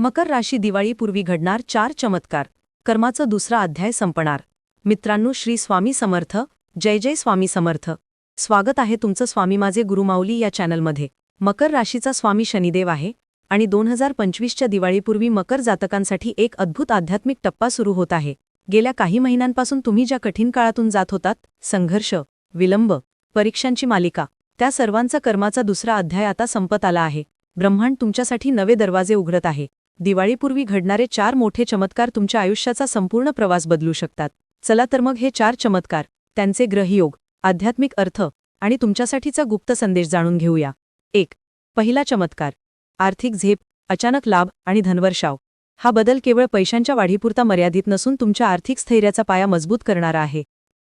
मकर राशी दिवाळीपूर्वी घडणार चार चमत्कार. कर्माचं दुसरा अध्याय संपणार. मित्रांनो श्री स्वामी समर्थ. जय जय स्वामी समर्थ. स्वागत आहे तुमचं स्वामी माझे गुरुमाऊली या चॅनलमध्ये. मकर राशीचा स्वामी शनिदेव आहे आणि दोन हजार पंचवीसच्या दिवाळीपूर्वी मकर जातकांसाठी एक अद्भुत आध्यात्मिक टप्पा सुरू होत आहे. गेल्या काही महिन्यांपासून तुम्ही ज्या कठीण काळातून जात होतात संघर्ष विलंब परीक्षांची मालिका त्या सर्वांचा कर्माचा दुसरा अध्याय आता संपत आला आहे. ब्रह्मांड तुमच्यासाठी नवे दरवाजे उघडत आहे. दिवाळीपूर्वी घडणारे चार मोठे चमत्कार तुमच्या आयुष्याचा संपूर्ण प्रवास बदलू शकतात. चला तर मग हे चार चमत्कार त्यांचे ग्रहयोग आध्यात्मिक अर्थ आणि तुमच्यासाठीचा गुप्त संदेश जाणून घेऊया. एक पहिला चमत्कार. आर्थिक झेप अचानक लाभ आणि धनवर्षाव हा बदल केवळ पैशांच्या वाढीपुरता मर्यादित नसून तुमच्या आर्थिक स्थैर्याचा पाया मजबूत करणारा आहे.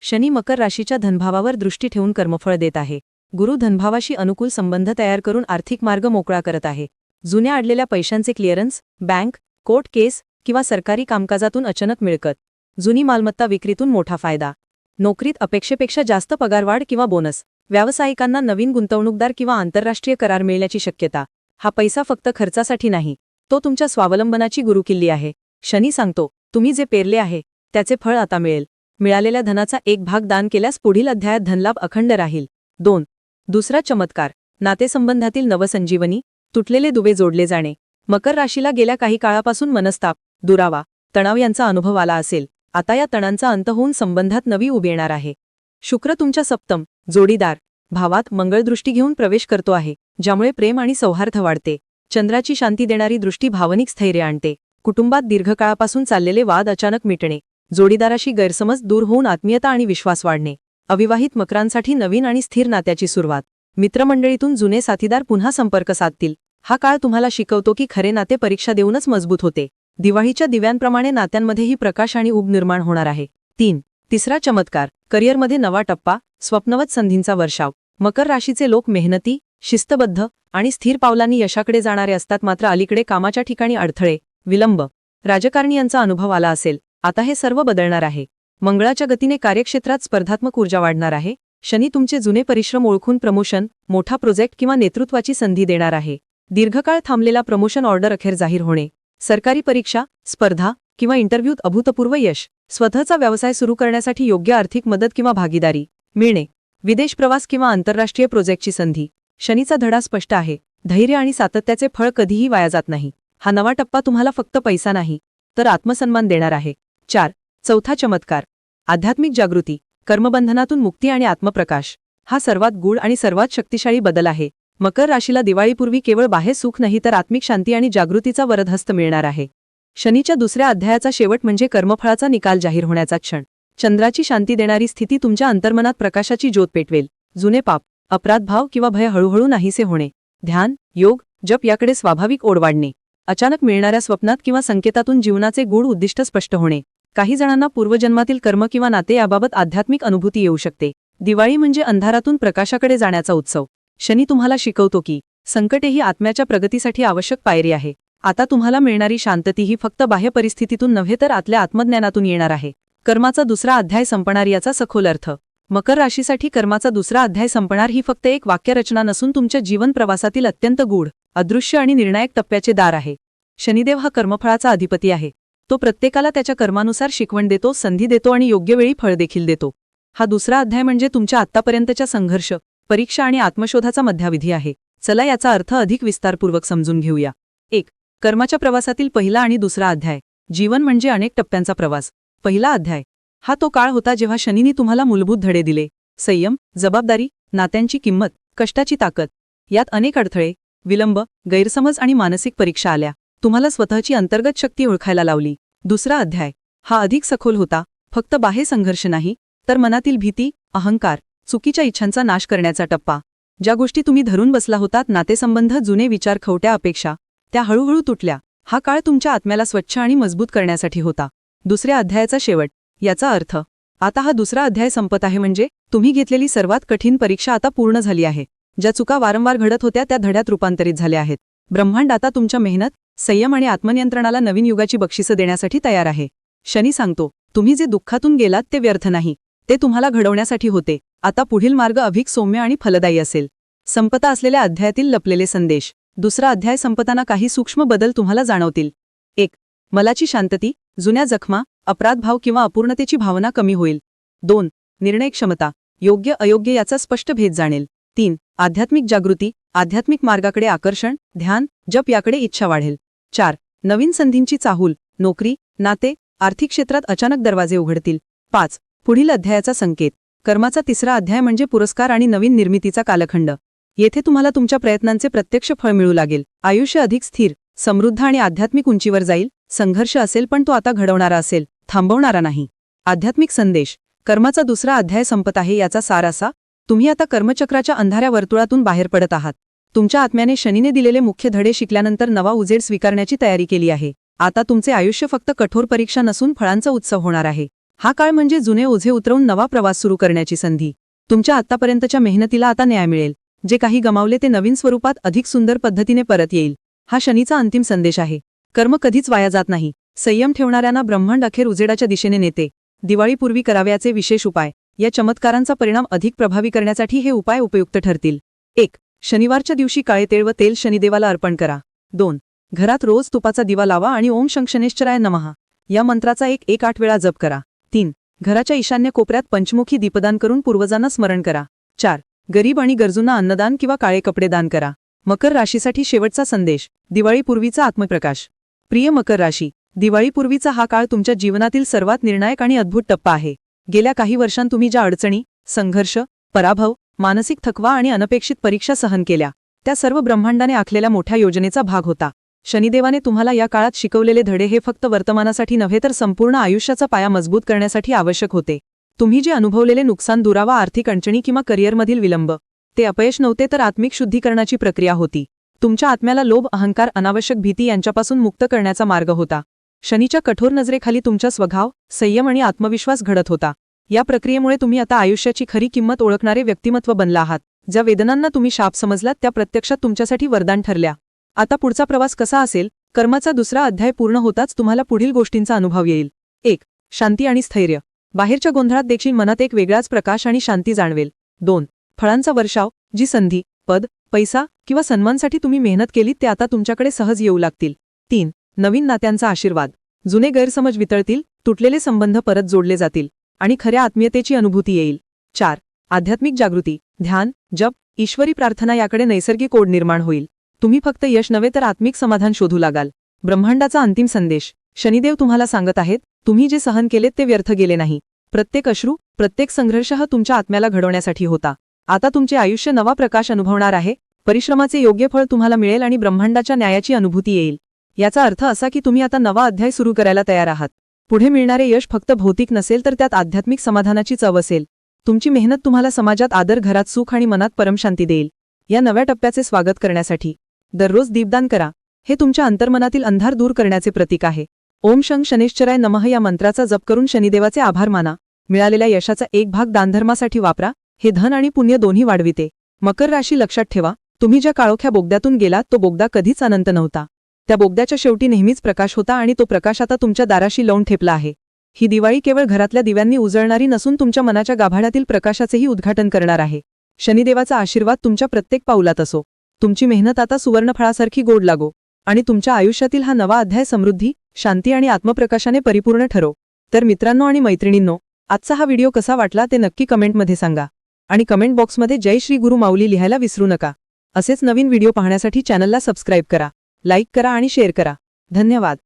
शनी मकर राशीच्या धनभावावर दृष्टी ठेवून कर्मफळ देत आहे. गुरु धनभावाशी अनुकूल संबंध तयार करून आर्थिक मार्ग मोकळा करत आहे. जुन्या अडलेल्या पैशांचे क्लिअरन्स बँक कोर्ट केस किंवा सरकारी कामकाजातून अचानक मिळकत जुनी मालमत्ता विक्रीतून मोठा फायदा नोकरीत अपेक्षेपेक्षा जास्त पगारवाढ किंवा बोनस व्यावसायिकांना नवीन गुंतवणूकदार किंवा आंतरराष्ट्रीय करार मिळण्याची शक्यता हा पैसा फक्त खर्चासाठी नाही तो तुमच्या स्वावलंबनाची गुरुकिल्ली आहे शनी सांगतो तुम्ही जे पेरले आहे त्याचे फळ आता मिळेल मिळालेल्या धनाचा एक भाग दान केल्यास पुढील अध्यायात धनलाभ अखंड राहील दोन दुसरा चमत्कार नातेसंबंधातील नवसंजीवनी तुटलेले दुवे जोडले जाणे. मकर राशीला गेल्या काही काळापासून मनस्ताप दुरावा तणाव यांचा अनुभव आला असेल. आता या तणांचा अंत होऊन संबंधात नवी उभी येणार आहे. शुक्र तुमच्या सप्तम जोडीदार भावात मंगळदृष्टी घेऊन प्रवेश करतो आहे ज्यामुळे प्रेम आणि सौहार्द वाढते. चंद्राची शांती देणारी दृष्टी भावनिक स्थैर्य आणते. कुटुंबात दीर्घकाळापासून चाललेले वाद अचानक मिटणे. जोडीदाराशी गैरसमज दूर होऊन आत्मीयता आणि विश्वास वाढणे. अविवाहित मकरांसाठी नवीन आणि स्थिर नात्याची सुरुवात. मित्रमंडळीतून जुने साथीदार पुन्हा संपर्क साधतील. हा काळ तुम्हाला शिकवतो की खरे नाते परीक्षा देऊनच मजबूत होते. दिवाळीच्या दिव्यांप्रमाणे नात्यांमध्येही प्रकाश आणि उब निर्माण होणार आहे. तीन. तिसरा चमत्कार. करिअरमध्ये नवा टप्पा स्वप्नवत संधींचा वर्षाव. मकर राशीचे लोक मेहनती शिस्तबद्ध आणि स्थिर पावलांनी यशाकडे जाणारे असतात मात्र अलीकडे कामाच्या ठिकाणी अडथळे विलंब राजकारणी यांचा अनुभव आला असेल. आता हे सर्व बदलणार आहे. मंगळाच्या गतीने कार्यक्षेत्रात स्पर्धात्मक ऊर्जा वाढणार आहे. शनी तुमचे जुने परिश्रम ओळखून प्रमोशन मोठा प्रोजेक्ट किंवा नेतृत्वाची संधी देणार आहे. दीर्घकाळ थांबलेला प्रमोशन ऑर्डर अखेर जाहीर होणे सरकारी परीक्षा स्पर्धा किंवा इंटरव्ह्यूत अभूतपूर्व यश स्वतःचा व्यवसाय सुरू करण्यासाठी योग्य आर्थिक मदत किंवा भागीदारी मिळणे विदेश प्रवास किंवा आंतरराष्ट्रीय प्रोजेक्टची संधी. शनीचा धडा स्पष्ट आहे धैर्य आणि सातत्याचे फळ कधीही वाया जात नाही. हा नवा टप्पा तुम्हाला फक्त पैसा नाही तर आत्मसन्मान देणार आहे. चार चौथा चमत्कार. आध्यात्मिक जागृती कर्मबंधनातून मुक्ती आणि आत्मप्रकाश. हा सर्वात गूढ आणि सर्वात शक्तिशाळी बदल आहे. मकर राशीला दिवाळीपूर्वी केवळ बाह्य सुख नाही तर आत्मिक शांती आणि जागृतीचा वरदहस्त मिळणार आहे. शनीच्या दुसऱ्या अध्यायाचा शेवट म्हणजे कर्मफळाचा निकाल जाहीर होण्याचा क्षण. चंद्राची शांती देणारी स्थिती तुमच्या अंतर्मनात प्रकाशाची ज्योत पेटवेल. जुने पाप अपराधभाव किंवा भय हळूहळू नाहीसे होणे. ध्यान योग जप याकडे स्वाभाविक ओढ वाढणे. अचानक मिळणाऱ्या स्वप्नात किंवा संकेतातून जीवनाचे गूढ उद्दिष्ट स्पष्ट होणे. काही जणांना पूर्वजन्मातील कर्म किंवा नाते याबाबत आध्यात्मिक अनुभूती येऊ शकते. दिवाळी म्हणजे अंधारातून प्रकाशाकडे जाण्याचा उत्सव. शनी तुम्हाला शिकवतो की संकटे ही आत्म्याच्या प्रगतीसाठी आवश्यक पायरी आहे. आता तुम्हाला मिळणारी शांतती ही फक्त बाह्य परिस्थितीतून नव्हे तर आतल्या आत्मज्ञानातून येणार आहे. कर्माचा दुसरा अध्याय संपणार याचा सखोल अर्थ. मकर राशीसाठी कर्माचा दुसरा अध्याय संपणार ही फक्त एक वाक्यरचना नसून तुमच्या जीवन प्रवासातील अत्यंत गूढ अदृश्य आणि निर्णायक टप्प्याचे दार आहे. शनिदेव हा कर्मफळाचा अधिपती आहे. तो प्रत्येकाला त्याच्या कर्मानुसार शिकवण देतो संधी देतो आणि योग्य वेळी फळ देखील देतो. हा दुसरा अध्याय म्हणजे तुमच्या आत्तापर्यंतच्या संघर्ष. परीक्षा आणि आत्मशोधाचा मध्याविधी आहे. चला याचा अर्थ अधिक विस्तारपूर्वक समजून घेऊया. एक कर्माच्या प्रवासातील पहिला आणि दुसरा अध्याय. जीवन म्हणजे अनेक टप्प्यांचा प्रवास. पहिला अध्याय. हा तो काळ होता जेव्हा शनीने तुम्हाला मूलभूत धडे दिले. संयम जबाबदारी नात्यांची किंमत कष्टाची ताकद. यात अनेक अडथळे विलंब गैरसमज आणि मानसिक परीक्षा आल्या. तुम्हाला स्वतःची अंतर्गत शक्ती ओळखायला लावली. दुसरा अध्याय. हा अधिक सखोल होता. फक्त बाह्य संघर्ष नाही तर मनातील भीती अहंकार चुकीच्या इच्छांचा नाश करण्याचा टप्पा. ज्या गोष्टी तुम्ही धरून बसला होतात नातेसंबंध जुने विचार खवट्या अपेक्षा त्या हळूहळू तुटल्या. हा काळ तुमच्या आत्म्याला स्वच्छ आणि मजबूत करण्यासाठी होता. दुसऱ्या अध्यायाचा शेवट. याचा अर्थ आता हा दुसरा अध्याय संपत आहे म्हणजे तुम्ही घेतलेली सर्वात कठीण परीक्षा आता पूर्ण झाली आहे. ज्या चुका वारंवार घडत होत्या त्या धड्यात रूपांतरित झाल्या आहेत. ब्रह्मांड आता तुमच्या मेहनत संयम आणि आत्मनियंत्रणाला नवीन युगाची बक्षिसं देण्यासाठी तयार आहे. शनी सांगतो तुम्ही जे दुःखातून गेलात ते व्यर्थ नाही. ते तुम्हाला घडवण्यासाठी होते. आता पुढील मार्ग अधिक सौम्य आणि फलदायी असेल. संपता असलेल्या अध्यायातील लपलेले संदेश. दुसरा अध्याय संपताना काही सूक्ष्म बदल तुम्हाला जाणवतील. एक मलाची शांतती जुन्या जखमा अपराधभाव किंवा अपूर्णतेची भावना कमी होईल. दोन निर्णय क्षमता योग्य अयोग्य याचा स्पष्ट भेद जाणेल. तीन आध्यात्मिक जागृती आध्यात्मिक मार्गाकडे आकर्षण ध्यान जप याकडे इच्छा वाढेल. चार नवीन संधींची चाहूल नोकरी नाते आर्थिक क्षेत्रात अचानक दरवाजे उघडतील. पाच पुढील अध्यायाचा संकेत. कर्माचा तिसरा अध्याय म्हणजे पुरस्कार आणि नवीन निर्मितीचा कालखंड. येथे तुम्हाला तुमच्या प्रयत्नांचे प्रत्यक्ष फळ मिळू लागेल. आयुष्य अधिक स्थिर समृद्ध आणि आध्यात्मिक उंचीवर जाईल. संघर्ष असेल पण तो आता घडवणारा असेल थांबवणारा नाही. आध्यात्मिक संदेश कर्माचा दुसरा अध्याय संपत आहे याचा सार असा तुम्ही आता कर्मचक्राच्या अंधाऱ्या वर्तुळातून बाहेर पडत आहात. तुमच्या आत्म्याने शनीने दिलेले मुख्य धडे शिकल्यानंतर नवा उजेड स्वीकारण्याची तयारी केली आहे. आता तुमचे आयुष्य फक्त कठोर परीक्षा नसून फळांचा उत्सव होणार आहे. हा काळ म्हणजे जुने ओझे उतरवून नवा प्रवास सुरू करण्याची संधी. तुमच्या आतापर्यंतच्या मेहनतीला आता न्याय मिळेल. जे काही गमावले ते नवीन स्वरूपात अधिक सुंदर पद्धतीने परत येईल. हा शनीचा अंतिम संदेश आहे. कर्म कधीच वाया जात नाही. संयम ठेवणाऱ्यांना ब्रह्मांड अखेर उजेडाच्या दिशेने नेते. दिवाळीपूर्वी कराव्याचे विशेष उपाय. या चमत्कारांचा परिणाम अधिक प्रभावी करण्यासाठी हे उपाय उपयुक्त ठरतील. एक शनिवारच्या दिवशी काळे तेळ व तेल शनिदेवाला अर्पण करा. दोन घरात रोज तुपाचा दिवा लावा आणि ओम शंशनेश्चराय नमहा या मंत्राचा एक एक आठ वेळा जप करा. तीन. घराच्या ईशान्य कोपऱ्यात पंचमुखी दीपदान करून पूर्वजांना स्मरण करा. चार. गरीब आणि गरजूंना अन्नदान किंवा काळे कपडे दान करा. मकर राशीसाठी शेवटचा संदेश. दिवाळीपूर्वीचा आत्मप्रकाश. प्रिय मकर राशी दिवाळीपूर्वीचा हा काळ तुमच्या जीवनातील सर्वात निर्णायक आणि अद्भुत टप्पा आहे. गेल्या काही वर्षांत तुम्ही ज्या अडचणी संघर्ष पराभव मानसिक थकवा आणि अनपेक्षित परीक्षा सहन केल्या त्या सर्व ब्रह्मांडाने आखलेल्या मोठ्या योजनेचा भाग होता. शनिदेवाने तुम्हाला या काळात शिकवलेले धडे हे फक्त वर्तमानासाठी नव्हे तर संपूर्ण आयुष्याचा पाया मजबूत करण्यासाठी आवश्यक होते. तुम्ही जे अनुभवलेले नुकसान दुरावा आर्थिक अडचणी किंवा करिअरमधील विलंब ते अपयश नव्हते तर आत्मिक शुद्धीकरणाची प्रक्रिया होती. तुमच्या आत्म्याला लोभ अहंकार अनावश्यक भीती यांच्यापासून मुक्त करण्याचा मार्ग होता. शनीच्या कठोर नजरेखाली तुमचा स्वभाव संयम आणि आत्मविश्वास घडत होता. या प्रक्रियेमुळे तुम्ही आता आयुष्याची खरी किंमत ओळखणारे व्यक्तिमत्व बनला आहात. ज्या वेदनांना तुम्ही शाप समजलात त्या प्रत्यक्षात तुमच्यासाठी वरदान ठरल्या. आता पुढचा प्रवास कसा असेल? कर्माचा दुसरा अध्याय पूर्ण होताच तुम्हाला पुढील गोष्टींचा अनुभव येईल. एक शांती आणि स्थैर्य. बाहेरच्या गोंधळात देखील मनात एक वेगळाच प्रकाश आणि शांती जाणवेल. दोन फळांचा वर्षाव जी संधी पद पैसा किंवा सन्मानसाठी तुम्ही मेहनत केलीत ते आता तुमच्याकडे सहज येऊ लागतील. तीन नवीन नात्यांचा आशीर्वाद. जुने गैरसमज वितळतील तुटलेले संबंध परत जोडले जातील आणि खऱ्या आत्मीयतेची अनुभूती येईल. चार आध्यात्मिक जागृती. ध्यान जप ईश्वरी प्रार्थना याकडे नैसर्गिक ओढ निर्माण होईल. तुम्ही फक्त यश नव्हे तर आत्मिक समाधान शोधू लागाल. ब्रह्मांडाचा अंतिम संदेश. शनिदेव तुम्हाला सांगत आहेत तुम्ही जे सहन केलेत ते व्यर्थ गेले नाही. प्रत्येक अश्रू प्रत्येक संघर्ष हा तुमच्या आत्म्याला घडवण्यासाठी होता. आता तुमचे आयुष्य नवा प्रकाश अनुभवणार आहे परिश्रमाचे योग्य फळ तुम्हाला मिळेल आणि ब्रह्मांडाच्या न्यायाची अनुभूती येईल. याचा अर्थ असा की तुम्ही आता नवा अध्याय सुरू करायला तयार आहात. पुढे मिळणारे यश फक्त भौतिक नसेल तर त्यात आध्यात्मिक समाधानाची चव असेल. तुमची मेहनत तुम्हाला समाजात आदर घरात सुख आणि मनात परमशांती देईल. या नव्या टप्प्याचे स्वागत करण्यासाठी. दररोज दीपदान करा. हे तुमच्या अंतर्मनातील अंधार दूर करण्याचे प्रतीक आहे. ओम शं शनेश्चराय नमः या मंत्राचा जप करून शनिदेवाचे आभार माना. मिळालेल्या यशाचा एक भाग दानधर्मासाठी वापरा. हे धन आणि पुण्य दोन्ही वाढविते. मकर राशी लक्षात ठेवा. तुम्ही ज्या काळोख्या बोगद्यातून गेलात तो बोगदा कधीच अनंत नव्हता. त्या बोगद्याच्या शेवटी नेहमीच प्रकाश होता आणि तो प्रकाश आता तुमच्या दाराशी लावून ठेपला आहे. ही दिवाळी केवळ घरातल्या दिव्यांनी उजळणारी नसून तुमच्या मनाच्या गाभाड्यातील प्रकाशाचेही उद्घाटन करणार आहे. शनिदेवाचा आशीर्वाद तुमच्या प्रत्येक पाऊलात असो. तुमची मेहनत आता सुवर्णफळासारखी गोड लागो आणि तुमच्या आयुष्यातील हा नवा अध्याय समृद्धी शांती आणि आत्मप्रकाशाने परिपूर्ण ठरो. तर मित्रांनो आणि मैत्रिणींनो आजचा हा व्हिडिओ कसा वाटला ते नक्की कमेंटमध्ये सांगा. आणि कमेंट बॉक्समध्ये जय श्री गुरु माऊली लिहायला विसरू नका. असेच नवीन व्हिडिओ पाहण्यासाठी चॅनलला सबस्क्राईब करा लाईक करा आणि शेअर करा. धन्यवाद.